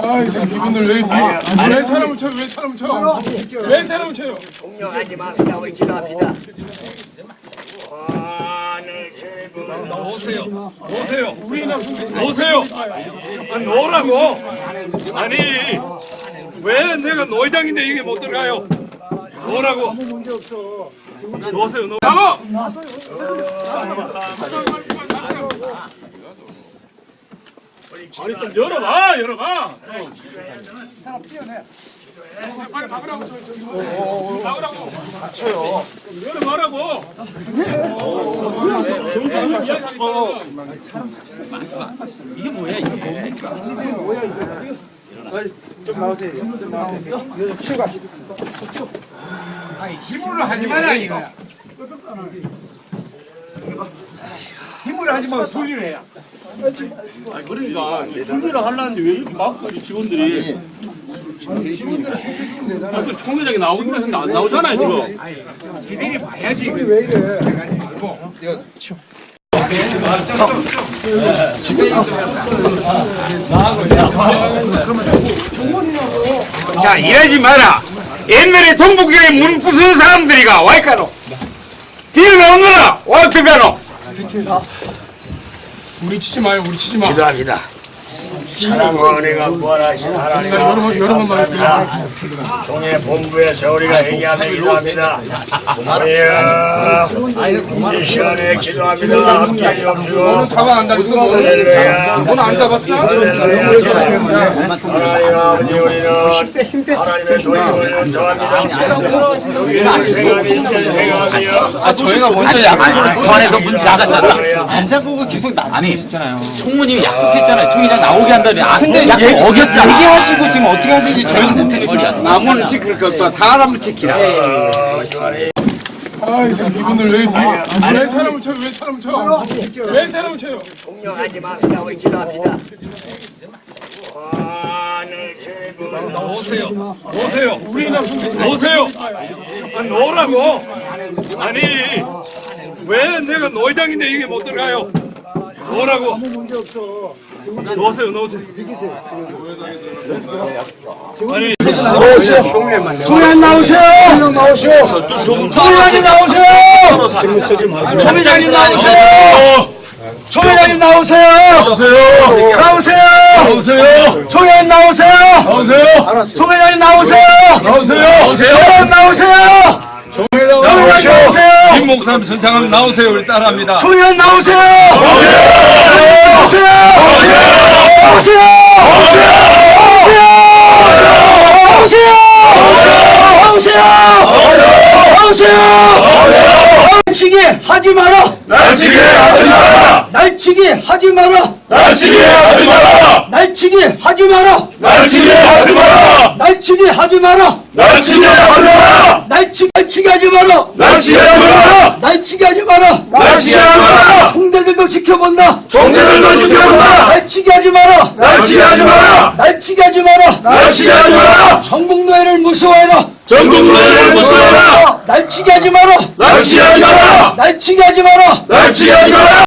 아, 이 새끼 이분들 왜, 왜, 왜 사람을 쳐요? 왜 사람을 쳐? 왜 사람을 쳐요? 공룡하지 맙시다. 우리 기도합니다. 하늘 제불 오세요. 오세요. 우리나 선생님. 오세요. 아, 놓으라고. 아니, 왜 내가 노회장인데 이게 못 들어가요? 놓으라고. 문제 없어. 놓으세요. 놓. 잡 아! 아니 좀 열어봐, 열어봐. 사람 뛰어내. 빨리 박으라고. 박으라고. 쳐요. 열어봐라고. 힘으로 하지 마라 이거. 힘으로 하지 말고 소리를 해야. 그러니까 순위를 하려는데 왜 이렇게 막까지 직원들이 아, 그 총회장이 나오긴 했는데 안 나오잖아요 지금. 기대리 봐야지. 자 이러지 마라. 옛날에 동북교회 문 부수는 사람들이가 와이카노. 뒤를 나오느라 와이트가노. 우리 치지 마요, 우리 치지 마. 기도합니다. 사랑과 은혜가 부활하신 하나님 여러 번, 여러 번 말했어요. 종의 본부에서 우리가 얘기하며 기도합니다. 하나님 이 시간에 기도합니다. 함께 해주시고 가방 안 닫았어? 할렐루야 너는 안 잡았어? 할렐루야 하나님 아버지 우리는 하나님의 도움을 요청합니다. 생각이 생각이요. 아, 저희가 먼저 약속을 전에서 문 닫았잖아. 안 잡고 계속 나. 아니, 총무님이 약속했잖아요. 총회장 나오게 한다니. 아, 근데 약속 어겼잖아. 얘기하시고 지금 어떻게 하시는지 저희는 못하니까. 나무는 지킬 것 없어. 사람을 지키라. 아, 이 새끼 이분들 왜, 왜, 왜 사람을 쳐요? 왜 사람을 쳐? 왜 사람을 쳐요? 공룡하지 맙시다. 우리 기도합니다. 하늘 제불 오세요. 오세요. 우리나 선생님. 오세요. 아, 놓으라고. 아니, 왜 내가 노회장인데 이게 못 들어가요? 없어. 놓으세요, 놓으세요. 아니, 총회장 나오세요. 나오세요. 총회장님 나오세요. 총회장님 나오세요. 총회장님 나오세요. 나오세요. 나오세요. 총회장님 나오세요. 나오세요. 총회장님 나오세요. 나오세요. 총회장님 나오세요. 총회장님 나오세요. 김 목사님 선창하면 나오세요. 우리 따라합니다. 총회장님 나오세요. 나오세요. 나오세요. 나오세요. 나오세요. 나오세요. 나오세요. 날치기 하지 마라. 날치게 하지 마라! 날치기 하지 마라. 날치게 하지 마라! 날치기 하지 마라. 날치게 하지 마라! 날치기 하지 마라. 날치게 하지 마라! 날치 날치기 하지 마라. 날치게 하지 마라! 날치기 하지 마라. 날치게 하지 마라! 총대들도 지켜본다. 총대들도! 날 치기 하지 마라. 날 치게 하지 마라! 날치기 하지 마라. 날 치게 하지 마라! 전국 노예를 무서워해라. 전국 노예를 무서워라! 날치기 하지 마라. 날 치게 하지 마라! 날치기 하지 마라. 날 치게 하지 마라!